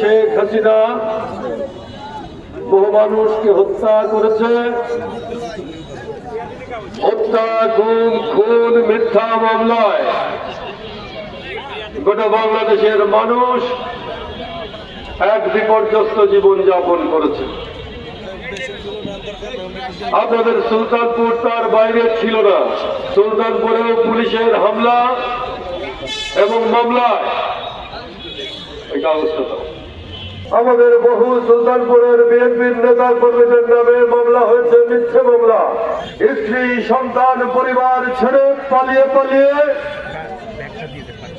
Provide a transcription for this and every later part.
শেখ হাসিনা বহু মানুষকে হত্যা করেছে। হত্যা, গুম, খুন, মিথ্যা মামলায় গোটা বাংলাদেশের মানুষ এক বিপর্যস্ত জীবন যাপন করেছে। আপনাদের সুলতানপুর তার বাইরে ছিল না। সুলতানপুরেও পুলিশের হামলা এবং মামলায়। কাগজটা দাও। আমাদের বহু সুলতানপুরের বিএনপির নেতা কর্মীদের নামে মামলা হয়েছে, মিথ্যে মামলা। স্ত্রী, সন্তান, পরিবার ছেড়ে পালিয়ে পালিয়ে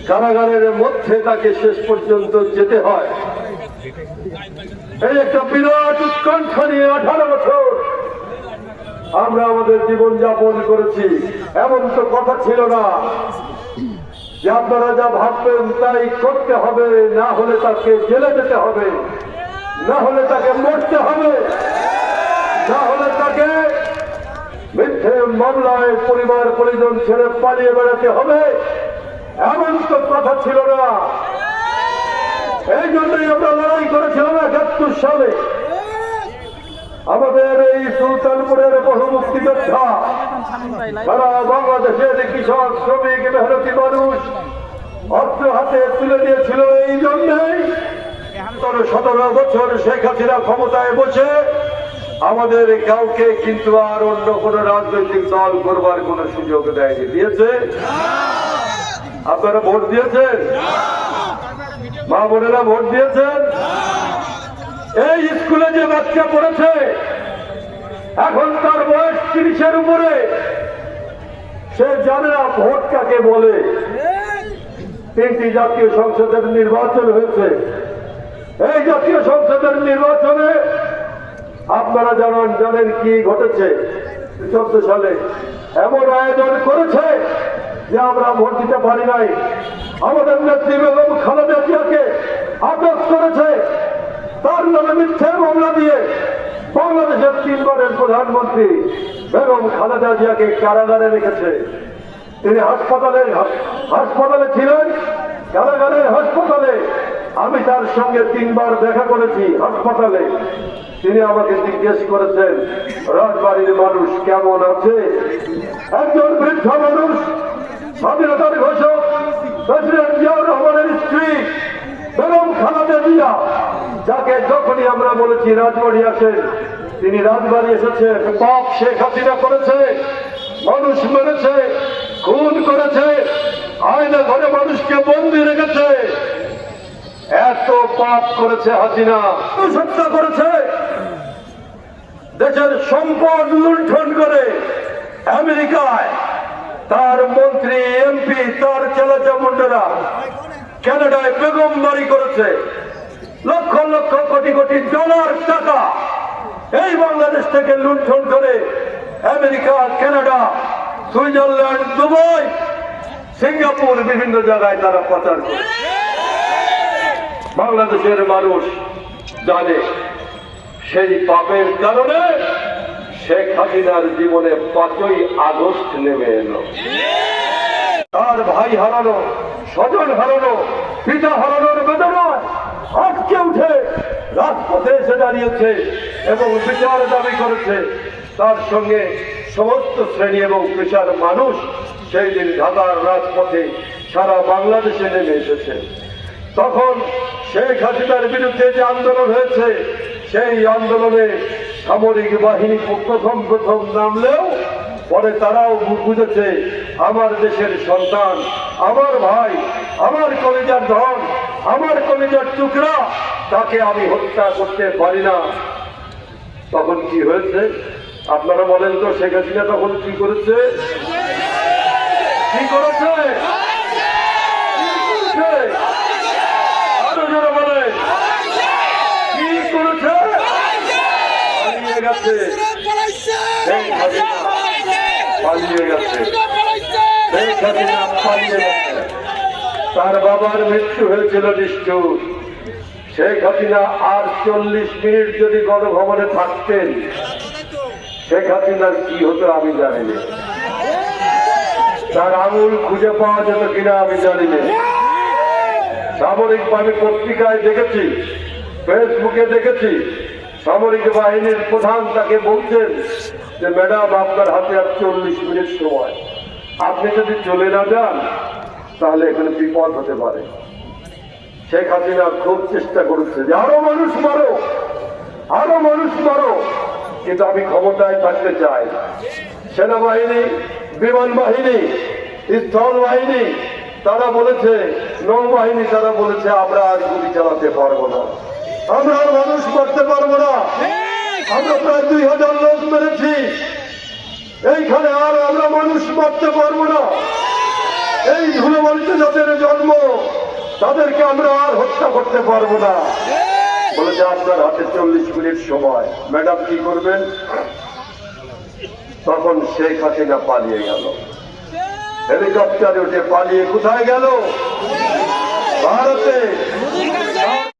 কারাগারের মধ্যে তাকে শেষ পর্যন্ত যেতে হয়। এই একটা বিরাট উৎকণ্ঠা নিয়ে আঠারো বছর আমরা আমাদের জীবন যাপন করেছি। এমন তো কথা ছিল না। যে যা ভাববেন তাই করতে হবে, না হলে তাকে জেলে যেতে হবে, না হলে তাকে মরতে হবে, না হলে তাকে মিথ্যে মামলায় পরিবার পরিজন ছেড়ে পালিয়ে বেড়াতে হবে। এমন তো কথা ছিল না। এই জন্যই আমরা লড়াই করেছিলাম একাত্তর সালে। আমাদের এই সুলতানপুরের বহু মুক্তিযোদ্ধা সারা বাংলাদেশের কৃষক শ্রমিক, মেহনতি মানুষ অস্ত্র হাতে তুলে দিয়েছিল এই জন্যই সতেরো বছর শেখ হাসিনা ক্ষমতায় বসে আমাদের কাউকে কিন্তু আর অন্য কোন রাজনৈতিক দল করবার কোন সুযোগ দেয়নি। দিয়েছে? আপনারা ভোট দিয়েছেন? মা বোনেরা ভোট দিয়েছেন? এই স্কুলে যে বাচ্চা পড়েছে, এখন তার বয়স তিরিশের উপরে। জানে না ভোট কাকে বলে? তিনটি জাতীয় সংসদের নির্বাচন হয়েছে। এই জাতীয় সংসদের নির্বাচনে আপনারা জানান, জানেন কি ঘটেছে চোদ্দ সালে। এমন আয়োজন করেছে যে আমরা ভোট দিতে পারি নাই। আমাদের নেত্রী বেগম খালেদা জিয়াকে আটক করেছে। তার নামে মিথ্যে মামলা দিয়ে বাংলাদেশের তিনবারের প্রধানমন্ত্রী বেগম খালেদা জিয়াকে কারাগারে রেখেছে। তিনি হাসপাতালে হাসপাতালে ছিলেন কারাগারের হাসপাতালে। আমি তার সঙ্গে তিনবার দেখা করেছি হাসপাতালে। তিনি আমাকে জিজ্ঞেস করেছেন, রাজবাড়ির মানুষ কেমন আছে? একজন বৃদ্ধ মানুষ, স্বাধীনতার ঘোষক, প্রেসিডেন্ট জিয়াউর রহমানের স্ত্রী, বেগম খালেদা জিয়া, যাকে যখনই আমরা বলেছি রাজবাড়ি আসেন, তিনি রাজবাড়ি এসেছেন। পাপ শেখ হাসিনা করেছে, মানুষ মেরেছে খুন করেছে আয়না ঘরে মানুষকে বন্দি রেখেছে। এত পাপ করেছে হাসিনা। হত্যা করেছে। দেশের সম্পদ লুণ্ঠন করে আমেরিকায় তার মন্ত্রী, এমপি, তার চেলাচামুন্ডেরা কানাডায় বেগম বাড়ি করেছে। লক্ষ লক্ষ কোটি কোটি ডলার টাকা এই বাংলাদেশ থেকে লুণ্ঠন করে America, Canada Switzerland Dubai Singapore বিভিন্ন জায়গায় তারা প্রচার করে। বাংলাদেশের মানুষ জানে, সেই পাপের কারণে শেখ হাসিনার জীবনে পাঁচই আগস্ট নেমে এলো। তার ভাই হারানো, স্বজন হারানো, পিতা হারানোর বেদনায় আটকে উঠে রাজপথে এসে দাঁড়িয়েছে এবং বিচার দাবি করেছে। তার সঙ্গে সমস্ত শ্রেণি এবং পেশার মানুষ সেই দিন ঢাকার রাজপথে সারা বাংলাদেশে নেমে এসেছে। তখন শেখ হাসিনার বিরুদ্ধে যে আন্দোলন হয়েছে, সেই আন্দোলনে সামরিক বাহিনী প্রথম প্রথম নামলেও পরে তারাও বুঝেছে আমার দেশের সন্তান, আমার ভাই, আমার কলিজার ধন, আমার কলিজার টুকরা, তাকে আমি হত্যা করতে পারি না। তখন কি হয়েছে? আপনারা বলেন তো, শেখ হাসিনা তখন কি করেছে? কি করেছে? তার বাবার মৃত্যু হয়েছিল নিষ্ঠুর শেখ হাসিনা আর চল্লিশ মিনিট যদি গণভবনে থাকতেন শেখ হাসিনার কি হতো আমি জানি না। তার আঙুল খুঁজে পাওয়া যেত কিনা আমি জানি না। সামরিকভাবে পত্রিকায় দেখেছি, ফেসবুকে দেখেছি, সামরিক বাহিনীর প্রধান তাকে বলছেন যে, ম্যাডাম, আপনার হাতে আর চল্লিশ মিনিট সময়। আপনি যদি চলে না যান, তাহলে এখানে বিপদ হতে পারে। শেখ হাসিনা খুব চেষ্টা করেছে যে, আরও মানুষ মারো, আরও মানুষ মারো। কিন্তু আমি ক্ষমতায় থাকতে চাই। সেনাবাহিনী, বিমান বাহিনী, স্থল বাহিনী, তারা বলেছে, নৌবাহিনী তারা বলেছে, আমরা আর গুলি চালাতে পারব না। আমরা আর মানুষ মারতে পারব না। আমরা প্রায় দুই হাজার লোক মেরেছি। এইখানে আর আমরা মানুষ মারতে পারব না। এই ধুলোবাড়িতে যাদের জন্ম, তাদেরকে আমরা আর হত্যা করতে পারব না। বলেছে আপনার হাতে চল্লিশ মিনিট সময়। ম্যাডাম কি করবেন? তখন শেখ হাসিনা পালিয়ে গেল। হেলিকপ্টারে উঠে পালিয়ে কোথায় গেল? ভারতে।